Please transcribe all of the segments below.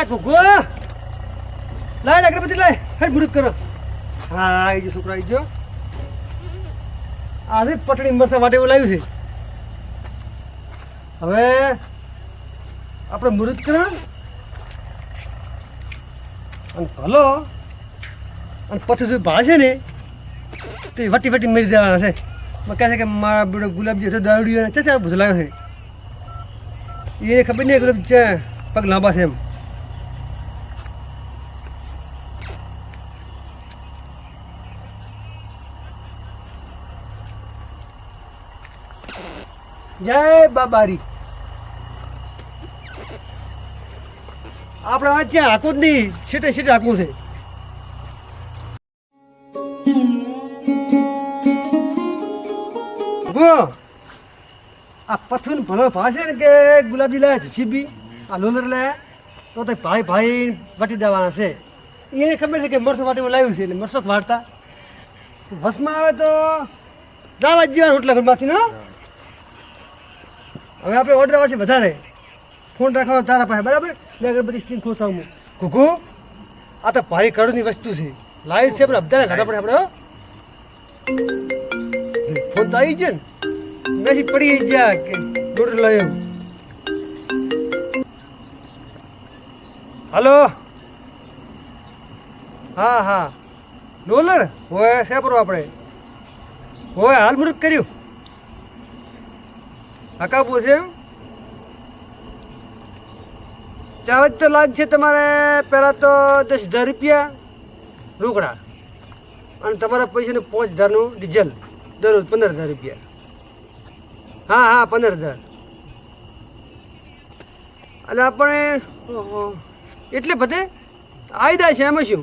આ કુકુ લાય અગરબત્તી લાય. કરો. છોકરો પટડી મરસા માટે એવું લાવ્યું છે. હવે આપણે મુરુત કરો. અને ભલો. અને પછી શું ને, તે વટી વટી મરી દેવાના છે. કહે છે કે મારા બેડો ગુલાબજી હતો દારૂડિયો ને ચાચા ભૂસ લાગ્યો છે. એને ખબર નહીં ગુલાબ પગ લાંબા છે એમ. જય બાબારી. આપણે વાંચ્યા હાકું જ નહીં, છેટે છેટે હાકું છે. આ પથ્થર ભલો ભાશે ને કે ગુલાબજી લાયા છે સીબી આ લોલર લાયા. તો તો ભાઈ ભાઈ વાટી દેવાના છે. એને ખબર છે કે મરસો વાટી લાવ્યું છે, એટલે મરસો જ વાળતા ભસમાં આવે તો દાવા જીવાનું જીવા રોટલા ઘરમાંથી, ના? હવે આપણે ઓર્ડર આવે છે વધારે ફોન રાખવાનો તારા પાસે, બરાબર? મેં અગરબત્તી સ્ટીમ ખોસાવું હું કુકુ આ તો ભારી કરોડની વસ્તુ છે. લાઈવ છે આપણે બધા ઘાટા પડે આપણે ફોન તો આવી ગયો ને. મેસેજ પડી ગયા કે ઓર્ડર લાવ્યો હલો? હા હા. ડોલર હોય સેપરો આપણે? હોય હાલ મુરુક કર્યું. હકાપું છે? એમ ચાર્જ તો લાગશે તમારે. પહેલાં તો દસ હજાર રૂપિયા રોકડા. અને તમારા પૈસાનું પાંચ હજારનું ડીઝલ. દરરોજ પંદર હજાર રૂપિયા. હા હા, પંદર હજાર. એટલે આપણે એટલે બધે આયદા છે, એમાં શું?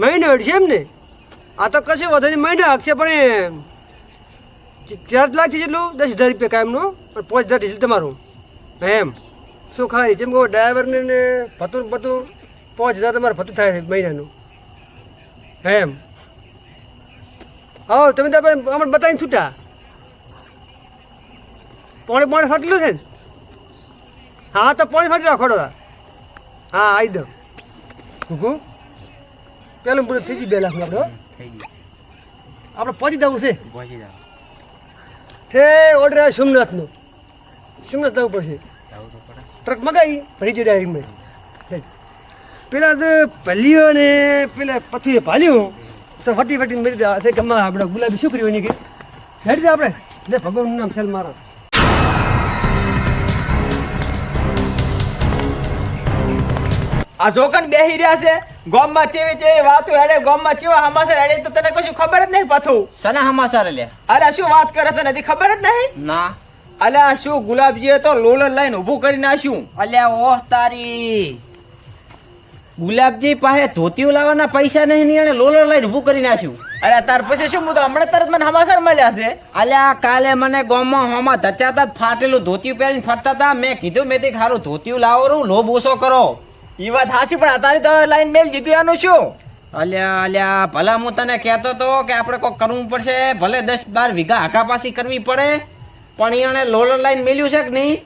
મહિનો અડશે એમ ને આ તો કશું વધારે મહિનો હાકશે પણ એ લાખ છે જેટલું દસ હજાર રૂપિયા કાયમનું પણ પાંચ હજાર ડીઝલ તમારું. એમ. શું ખાય જેમ કહો ડ્રાઈવરને ને ભતું ભતું પાંચ હજાર તમારે ભતું થાય છે મહિનાનું. એમ. હા તમે તો અમને બતાવીને છૂટા. પોણે પોણે ફાટેલું છે ને? હા તો પોણે ફાટી રાખો હા આવી દો. કુકુ પેલું પૂરું થઈ ગયું બે લાખ આપણે. આપણે પહોંચી જવું છે. તે ઓર્ડર આવ્યો સોમનાથનો. સોમનાથ જવું પડશે. ટ્રક મગાવી, ભરી જઈ ડાયરેક્ટમાં પેલા તો ભલીઓ ને પેલા પથ્થુએ ભાલ્યું. તો ફટી વટી મરી દે છે કે આપણે ગુલાબી છોકરી હોય ને કે? હેડી આપણે. લે, ભગવાનનું નામ ખેલ મારા. આ જોકન બેહી રહ્યા છે. ગોમમાં ચેવી ચેવી વાતો હેડે ગોમમાં ચેવા હમાસર હેડે તો તને કશું ખબર જ નહીં પાછું. સના હમાસર લે? અરે શું વાત કરે તને નથી ખબર જ નહીં? ના. અલ્યા શું ગુલાબજીએ તો લોલર લઈને ઊભું કરી નાખ્યું? અલ્યા ઓહ તારી. ગુલાબજી પાસે ધોતીઓ લાવવાના પૈસા નહીં ની અને લોલર લઈને ઊભું કરી નાખ્યું. અરે તાર પછી શું હું તો હમણાં તરત મને હમાસર મળ્યા છે. અલ્યા કાલે મને ગોમમાં હોમાં ધચાતા ફાટેલું ધોતિયું પહેરીને ફરતા હતા. મેં કીધું મેં તે ખારું ધોતિયું લાવો રૂ લોભ ઓછો કરો. એ વાત સાચી પણ તારી તો લાઈન મેલ દીધું એનું શું? અલ્યા અલ્યા ભલા હું તને કહેતો તો કે આપણે કોઈ કરવું પડશે ભલે દસ બાર વીઘા હાકાપાસી કરવી પડે પણ એને લોલર લાઈન મેલ્યું છે કે નહીં?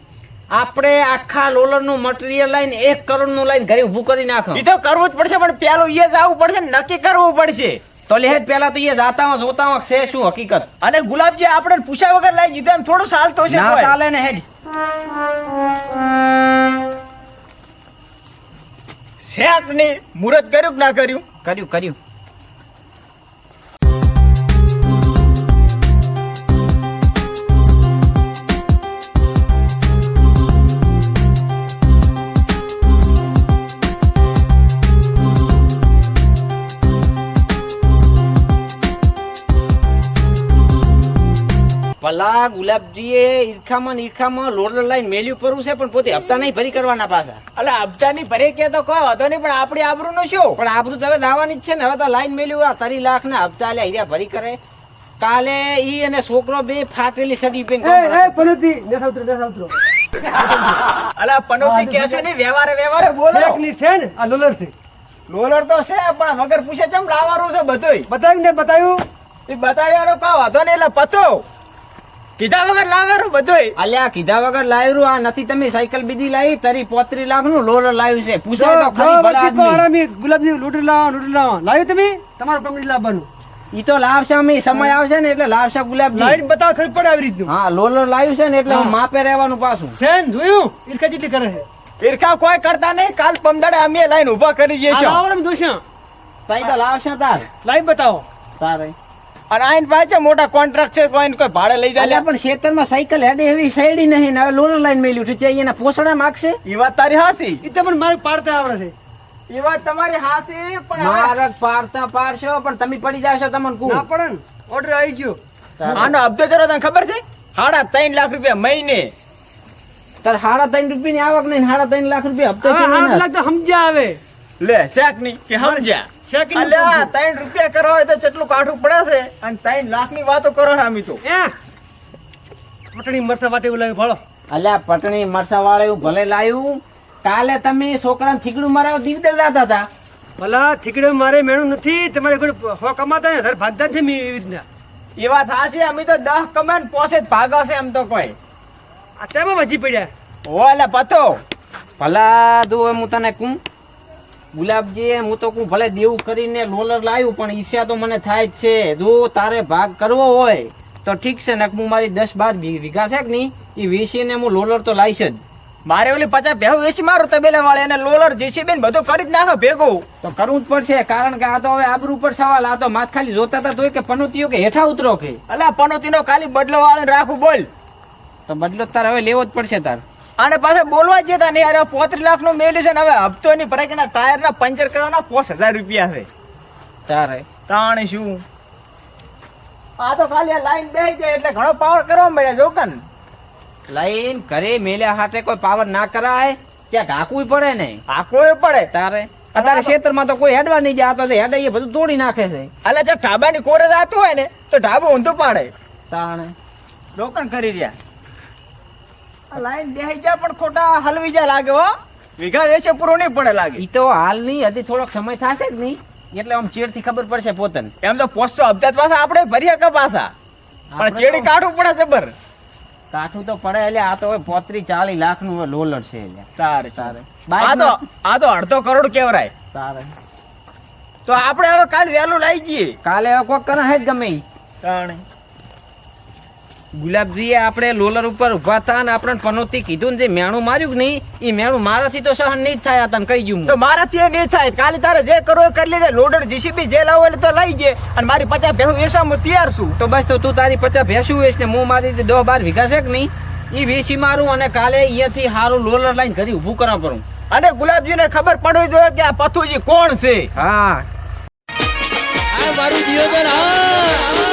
આપણે આખા લોલરનું મટીરિયલ લાઈન એક કરોડનું લાઈન ઘરે ઊભું કરી નાખો. એ તો કરવું જ પડશે પણ પેલું એ જ આવવું પડશે નક્કી કરવું પડશે. તો લેહેડ પેલા તો એ જાતામાં જોતામાં છે શું હકીકત? અને ગુલાબજી આપણે પૂછ્યા વગર લઈ દીધું એમ થોડું ચાલતો છે ના. ચાલે ને હેડ શેક નહીં મુહૂર્ત કર્યું કે ના કર્યું? કર્યું કર્યું. ભલા ગુલાબજીએ ઈરખામાં ઈરખામાં લોડ લાઈન મેલ્યું પરવું છે પણ પોતે હપ્તા નહીં ભરી કરવાના પાછા. અલા નહીં ભરે કે તો કોઈ વાંધો નહીં પણ આપણી આબરૂનું શું? પણ આબરૂ તો હવે દાવાની જ છે ને હવે તો લાઈન મેલ્યું આ તરી લાખ ને હપ્તા લે અહીંયા ભરી કરે. કાલે ઈ અને છોકરો બે ફાટેલી સગી પેન એ એ પનોતી નેસા ઉતરો અલા પનોતી કહેશો નહીં વ્યવહારે વ્યવહારે બોલો. ફેકની છે ને આ લોલર છે. રોલર તો છે પણ વગર પૂછે ચમ લાવવાનું છે બધુંય? બતાવ્યું ને બતાવ્યું? એ બતાવ્યાનો કા વાંધો નહીં એટલે પતો. કીધા વગર લાવેરું બધું અલ્યા કીધા વગર લાવ્યું આ નથી તમે સાયકલ બીજી લાવી તારી પોત્રી લાખનું લોલર લાવ્યું છે. પૂછાય તો ખરી ભલા ગુલાબજી લૂંટી લાવો લૂંટી લાવો. લાવ્યું તમે? તમારું કંપની લાવવાનું. ઈ તો લાવશે અમે સમય આવશે ને એટલે લાવશે ગુલાબ લાઈટ બતાવો ખરી પડે આવી રીતનું. હા લોલર લાવ્યું છે ને એટલે હું માપે રહેવાનું પાછું. છે ને જોયું? ઈરખા જેટલી કરે છે. ઈરખા કોઈ કરતા નહીં કાલ પમદાડે અમે લાઈન ઊભા કરી જઈશું આવરમ જોશું તાઈ તો લાવશે તાર. લાઈવ બતાવો. તારે. અને આઈન પાસે મોટા કોન્ટ્રાક્ટ છે કોઈ કોઈ ભાડે લઈ જાય. પણ ખેતરમાં સાયકલ હેડે એવી સાઈડી નહીં ને હવે લોન લાઈન મેલ્યું છે એના પોસડા માગશે? એ વાત તારી હાસી? એ તમને મારે પાડતા આવડે છે. એ વાત તમારી હાસી પણ મારક પાડતા પાડશો પણ તમે પડી જાશો તમને ના પડે ને. ઓર્ડર આવી ગયો. આનો હપ્તો કરો તને ખબર છે? સાડા ત્રણ લાખ રૂપિયા મહિને. તાર સાડા ત્રણ રૂપિયાની આવક નહીં સાડા ત્રણ લાખ રૂપિયા હપ્તો તો સમજ્યા આવે. લે શેકની કે સમજ્યા શેકની અલ્યા સમજ્યા. ત્રણ રૂપિયા કરો હોય તો કેટલું કાઠું પડે છે અને ત્રણ લાખની વાતો કરો રામી તો. પટણી મરસા વાટે એવું લાગે ભાળો. અલ્યા પટણી મરસા વાળે ભલે લાવ્યું કાલે તમે છોકરાને થીગડું મારાવ દીવદર દાતા હતા. ભલા ઠીકડે મારે મેળું નથી તમારે કોઈ હો કમાતા ને ઘર ભાગતા છે મેં એવી રીતના. એ વાત હાશે અમે તો દસ કમાન ને પોસે જ ભાગો છે એમ તો કોઈ. આ ટાઈમ વચી પડ્યા. ઓ એટલે પતો. ભલા દુ હું તને કું ગુલાબજી હું તો હું ભલે દેવું કરીને લોલર લાવ્યું પણ ઈર્ષ્યા તો મને થાય જ છે. જો તારે ભાગ કરવો હોય તો ઠીક છે ને હું મારી દસ બાર વીઘા છે કે નહીં એ વેચીને હું લોલર તો લાવીશ જ. મારે ઓલી પચાસ ભેવ વેચી મારું તબેલા વાળે એને લોલર જેસીબી ને બધું કરી જ નાખો ભેગો. તો કરવું જ પડશે કારણ કે આ તો હવે આબરૂ ઉપર સવાલ આ તો માથ ખાલી જોતા હતા તોય કે પનોતીઓ કે હેઠા ઉતરો કે. અલા પનોતીનો ખાલી બદલો વાળો રાખું બોલ. તો બદલો તાર હવે લેવો જ પડશે તાર. અને પાછા બોલવા જ જતા નહીં. અરે પોત્રીસ લાખનું મેલ્યું છે ને હવે હપ્તો ની ભરાય કે ટાયર ના પંચર કરવાના પોસ હજાર રૂપિયા છે. તારે. તાણે શું? આ તો ખાલી લાઈન બે જાય એટલે ઘણો પાવર કરવા મળ્યા જો કન. લઈને ઘરે મેલ્યા હાથે કોઈ પાવર ના કરાય? ત્યાં ઢાંકવું પડે ને. ઢાંકવું પડે. તારે. અત્યારે ક્ષેત્રમાં તો કોઈ હેડવા નહીં જાય છે હેડે એ બધું તોડી નાખે છે. એટલે જો ઢાબાની કોરે જાતું હોય ને તો ઢાબો ઊંધું પાડે. તાણે. રોકણ કરી રહ્યા. લાઈન બેસી જાય પણ ખોટા હલવી જાય લાગે હો. વીઘા વેચે પૂરો નહીં પડે લાગે. ઈ તો હાલ નહીં હજી થોડોક સમય થશે જ નહીં. એટલે આમ ચેડથી ખબર પડશે પોતન. એમ તો પોસ્ટો અબદાત પાછા આપણે ભરી કે પાછા? પણ ચેડી કાઢવું પડે જબર કાઠું તો પડે એટલે આ તો પોત્રી ચાલી લાખનું લોલર છે તારે તારે. આ તો આ તો અડધો કરોડ કેવરાય તારે. તો આપણે હવે કાલ વહેલું લાવી જઈએ. કાલે હવે કોક કરે હે જ ગમે. તાણે. ગુલાબજીએ આપણે લોલર ઉપર ઊભા હતા અને આપણે પનોતી કીધું ને જે મેણું માર્યું કે નહીં એ મેણું મારાથી તો સહન નહીં થાય તને કહી ગયું તો મારાથી એ નહીં થાય. કાલે તારે જે કરો એ કરી લેજે. લોડર જીસીબી જે લાવો એટલે તો લઈ જે. અને મારી પચાસ ભેંસું વેસા હું તૈયાર છું. તો બસ તો તું તારી પચાસ ભેંસું વેસ ને હું મારી દસ બાર વીઘા છે કે નહીં? એ વેચી મારું અને કાલે અહીંયાથી સારું લોલર લાઈન ઘરે ઊભું કરવા પડું અને ગુલાબજીને ખબર પડવી જોઈએ કે આ પથુજી કોણ છે? હા. આ મારું જીવન હા.